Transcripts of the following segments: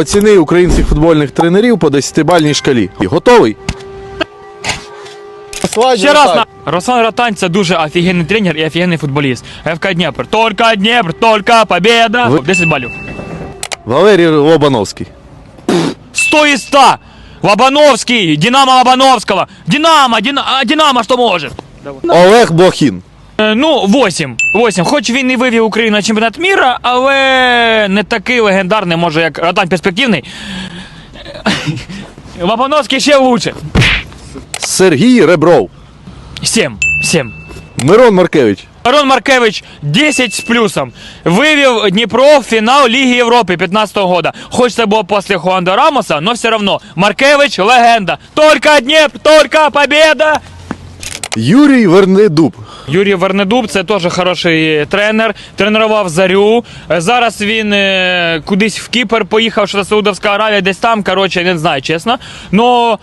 Оціни українських футбольних тренерів по 10-бальній шкалі. Готовий? Ще раз на Руслан Ротань це дуже офігенний тренер і офігенний футболіст. ФК Дніпр. Тільки Дніпр, тільки победа. Ви- 10 балів. Валерій Лобановський. 100 из 100. Лобановский, Динамо Лобановского. Динамо, Динамо, а Динамо что может? Олег Блохін. Е, Ну, 8. 8. Хоч він і вивів Україну на чемпіонат міра, але не такий легендарний, може, як Ротань перспективний. Лобановський ще лучше. Сергій Ребров. 7. 7. Мирон Маркевич. Арон Маркевич 10 з плюсом. Вивів Дніпро в фінал Ліги Європи 15-го года. Хоч це було після Хуанда Рамоса, але все одно. Маркевич легенда. Тільки Дніпр, тільки победа. Юрій Вернедуб. Юрій Вернедуб це теж хороший тренер. Тренував зарю. Е, Зараз він е, кудись в Кіпр поїхав, що Саудовська Аравія, десь там. Коротше, не знаю, чесно. Но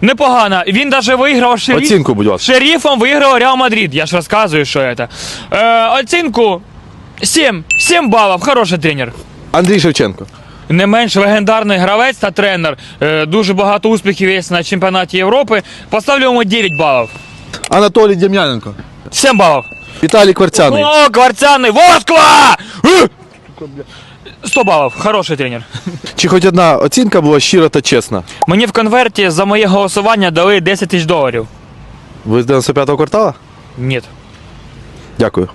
непогано. Він навіть виграв шериф. Оцінку, будь ласка. Шерифом виграв Реал Мадрид. Я ж розказую, що це. Е, оцінку 7. 7 балів. Хороший тренер. Андрій Шевченко. Не менш легендарний гравець та тренер. Е, дуже багато успіхів є на чемпіонаті Європи. Поставлю йому 9 балів. Анатолій Дем'яненко. 7 балів. Віталій Кварцяний. О, Кварцяний, Восква! Е! 100 балів, хороший тренер. Чи хоч одна оцінка була щира та чесна? Мені в конверті за моє голосування дали 10 тисяч доларів. Ви з 95-го квартала? Ні. Дякую.